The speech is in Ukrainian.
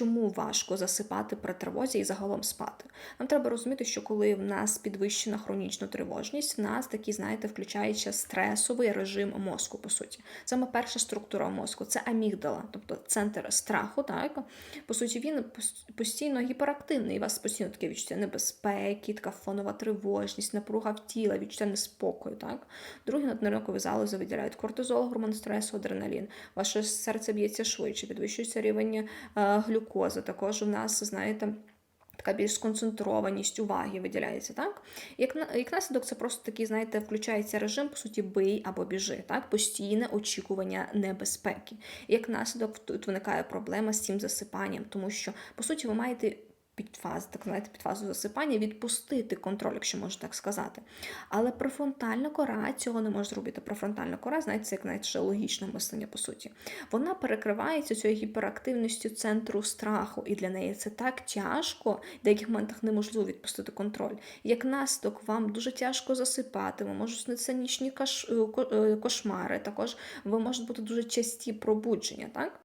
Чому важко засипати при тривозі і загалом спати? Нам треба розуміти, що коли в нас підвищена хронічна тривожність, в нас такий, знаєте, включається стресовий режим мозку, по суті. Саме перша структура мозку це амігдала, тобто центр страху. Так? По суті, він постійно гіперактивний, у вас постійно таке відчуття небезпеки, така фонова тривожність, напруга в тіла, відчуття неспокою. Так? Другі надниркові залози виділяють кортизол, гормон стресу, адреналін. Ваше серце б'ється швидше, підвищується рівень е, глюкози. Також у нас, знаєте, така більш сконцентрованість уваги виділяється, так? Як, як наслідок, це просто такий, знаєте, включається режим, по суті, бий або біжи, так? Постійне очікування небезпеки. Як наслідок тут виникає проблема з цим засипанням, тому що, по суті, ви маєте під фазу, так знаєте, під фазу засипання відпустити контроль, якщо можна так сказати. Але префронтальна кора цього не може зробити. Префронтальна кора, знаєте, це як навіть ще логічне мислення, по суті. Вона перекривається цією гіперактивністю центру страху, і для неї це так тяжко, в деяких моментах неможливо відпустити контроль. Як наслідок, вам дуже тяжко засипати, ви снитися нічні кошмари, також ви можуть бути дуже часті пробудження, так?